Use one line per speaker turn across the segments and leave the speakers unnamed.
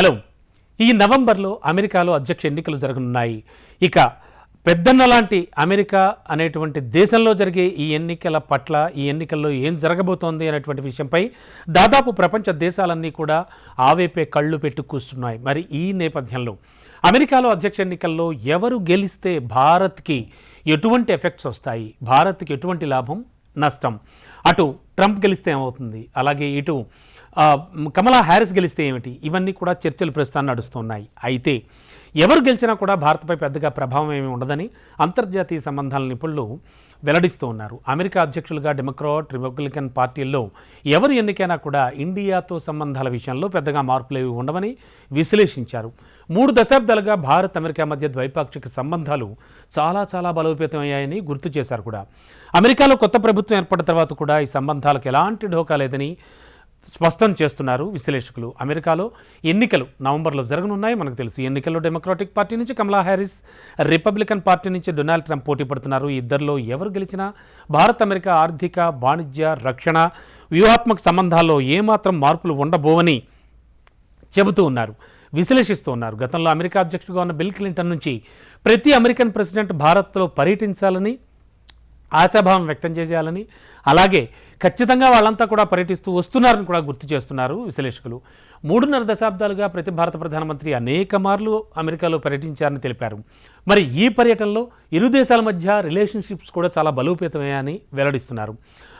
Hello. ఈ నవంబర్లో అమెరికాలో అధ్యక్ష ఎన్నికలు జరగనున్నాయి. ఇక పెద్దన్న లాంటి అమెరికా అనేటువంటి దేశంలో జరిగే ఈ ఎన్నికల పట్ల ఈ ఎన్నికల్లో ఏం జరగబోతోంది అనేటువంటి విషయంపై దాదాపు ప్రపంచ దేశాలన్నీ కూడా ఆవేపే కళ్ళు పెట్టు కూస్తున్నాయి. మరి ఈ నేపథ్యంలో అమెరికాలో అధ్యక్ష ఎన్నికల్లో ఎవరు గెలిస్తే భారత్కి ఎటువంటి ఎఫెక్ట్స్ వస్తాయి? భారత్కి ఎటువంటి లాభం? నష్టం. అటు ట్రంప్ గెలిస్తే ఏమవుతుంది? అలాగే ఇటు కమలా హ్యారిస్ గెలిస్తే ఏమిటి? ఇవన్నీ కూడా చర్చలు ప్రస్తుతం నడుస్తున్నాయి. అయితే ఎవరు గెలిచినా కూడా భారత్పై పెద్దగా ప్రభావం ఏమి ఉండదని అంతర్జాతీయ సంబంధాల నిపుణులు వెల్లడిస్తూ ఉన్నారు. అమెరికా అధ్యక్షులుగా డెమోక్రాట్ రిపబ్లికన్ పార్టీల్లో ఎవరు ఎన్నికైనా కూడా ఇండియాతో సంబంధాల విషయంలో పెద్దగా మార్పులేవి ఉండవని విశ్లేషించారు. మూడు దశాబ్దాలుగా భారత్ అమెరికా మధ్య ద్వైపాక్షిక సంబంధాలు చాలా చాలా బలోపేతమయ్యాయని గుర్తు చేశారు కూడా. అమెరికాలో కొత్త ప్రభుత్వం ఏర్పడిన తర్వాత కూడా ఈ సంబంధాలకు ఎలాంటి ఢోకా లేదని స్పష్టం చేస్తున్నారు విశ్లేషకులు. అమెరికాలో ఎన్నికలు నవంబర్లో జరగనున్నాయి. మనకు తెలుసు ఎన్నికల్లో డెమోక్రాటిక్ పార్టీ నుంచి కమలా హ్యారిస్ రిపబ్లికన్ పార్టీ నుంచి డొనాల్డ్ ట్రంప్ పోటీ పడుతున్నారు. ఇద్దరిలో ఎవరు గెలిచినా భారత్ అమెరికా ఆర్థిక వాణిజ్య రక్షణ వ్యూహాత్మక సంబంధాల్లో ఏమాత్రం మార్పులు ఉండబోవని చెబుతూ ఉన్నారు విశ్లేషిస్తూ ఉన్నారు. గతంలో అమెరికా అధ్యక్షుడిగా ఉన్న బిల్ క్లింటన్ నుంచి ప్రతి అమెరికన్ ప్రెసిడెంట్ భారత్లో పర్యటించాలని ఆశాభావం వ్యక్తం చేయాలని అలాగే ఖచ్చితంగా వాళ్ళంతా కూడా పర్యటిస్తూ వస్తున్నారని కూడా గుర్తు చేస్తున్నారు విశ్లేషకులు. మూడున్నర దశాబ్దాలుగా ప్రతి భారత ప్రధానమంత్రి అనేక మార్లు అమెరికాలో పర్యటించారని తెలిపారు. మరి ఈ పర్యటనలో ఇరు దేశాల మధ్య రిలేషన్షిప్స్ కూడా చాలా బలోపేతమయ్యాయని వెల్లడిస్తున్నారు.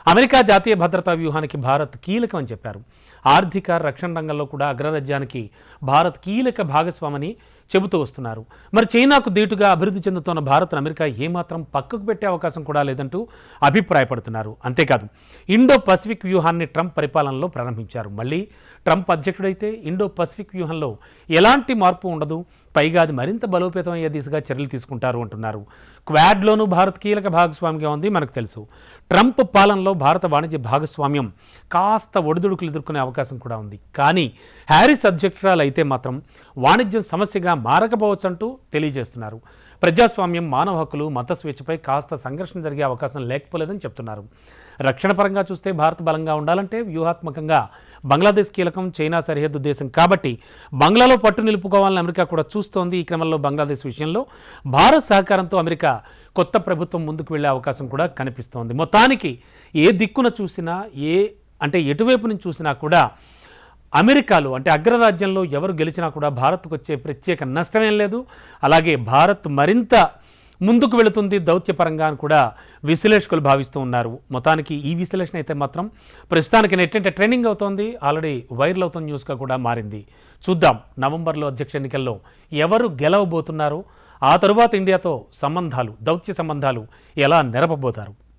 అమెరికా జాతీయ భద్రతా వ్యూహానికి భారత్ కీలకం అని చెప్పారు. ఆర్థిక రక్షణ రంగంలో కూడా అగ్రరాజ్యానికి భారత్ కీలక భాగస్వామని చెబుతూ వస్తున్నారు. మరి చైనాకు దీటుగా అభివృద్ధి చెందుతున్న భారత్ అమెరికా ఏమాత్రం పక్కకు పెట్టే అవకాశం కూడా లేదంటూ అభిప్రాయపడుతున్నారు. అంతేకాదు ఇండో పసిఫిక్ వ్యూహాన్ని ట్రంప్ పరిపాలనలో ప్రారంభించారు. మళ్ళీ ట్రంప్ అధ్యక్షుడైతే ఇండో పసిఫిక్ వ్యూహంలో ఎలాంటి మార్పు ఉండదు పైగా అది మరింత బలోపేతం అయ్యే దిశగా చర్యలు తీసుకుంటారు అంటున్నారు. క్వాడ్లోనూ భారత్ కీలక భాగస్వామిగా ఉంది మనకు తెలుసు. ట్రంప్ పాలనలో భారత వాణిజ్య భాగస్వామ్యం కాస్త ఒడిదుడుకులు ఎదుర్కొనే అవకాశం కూడా ఉంది. కానీ హ్యారిస్ అధ్యక్షురాలు అయితే మాత్రం వాణిజ్యం సమస్యగా మారకపోవచ్చు అంటూ తెలియజేస్తున్నారు. ప్రజాస్వామ్యం మానవ హక్కులు మత స్వేచ్ఛపై కాస్త సంఘర్షణ జరిగే అవకాశం లేకపోలేదని చెప్తున్నారు. రక్షణ పరంగా చూస్తే భారత్ బలంగా ఉండాలంటే వ్యూహాత్మకంగా బంగ్లాదేశ్ కీలకం చైనా సరిహద్దు దేశం. కాబట్టి బంగ్లాలో పట్టు నిలుపుకోవాలని అమెరికా కూడా చూస్తోంది. ఈ క్రమంలో బంగ్లాదేశ్ విషయంలో భారత్ సహకారంతో అమెరికా కొత్త ప్రభుత్వం ముందుకు వెళ్ళే అవకాశం కూడా కనిపిస్తోంది. మొత్తానికి ఏ దిక్కున చూసినా ఏ అంటే ఎటువైపు నుంచి చూసినా కూడా అమెరికాలో అంటే అగ్రరాజ్యంలో ఎవరు గెలిచినా కూడా భారత్కు వచ్చే ప్రత్యేక నష్టమేం లేదు. అలాగే భారత్ మరింత ముందుకు వెళుతుంది దౌత్యపరంగా అని కూడా విశ్లేషకులు భావిస్తూ ఉన్నారు. మొత్తానికి ఈ విశ్లేషణ అయితే మాత్రం ప్రస్తుతానికి నెట్టింటే ట్రైనింగ్ అవుతోంది. ఆల్రెడీ వైరల్ అవుతున్న న్యూస్గా కూడా మారింది. చూద్దాం నవంబర్లో అధ్యక్ష ఎన్నికల్లో ఎవరు గెలవబోతున్నారో? ఆ తరువాత ఇండియాతో సంబంధాలు దౌత్య సంబంధాలు ఎలా నెరపబోతారు?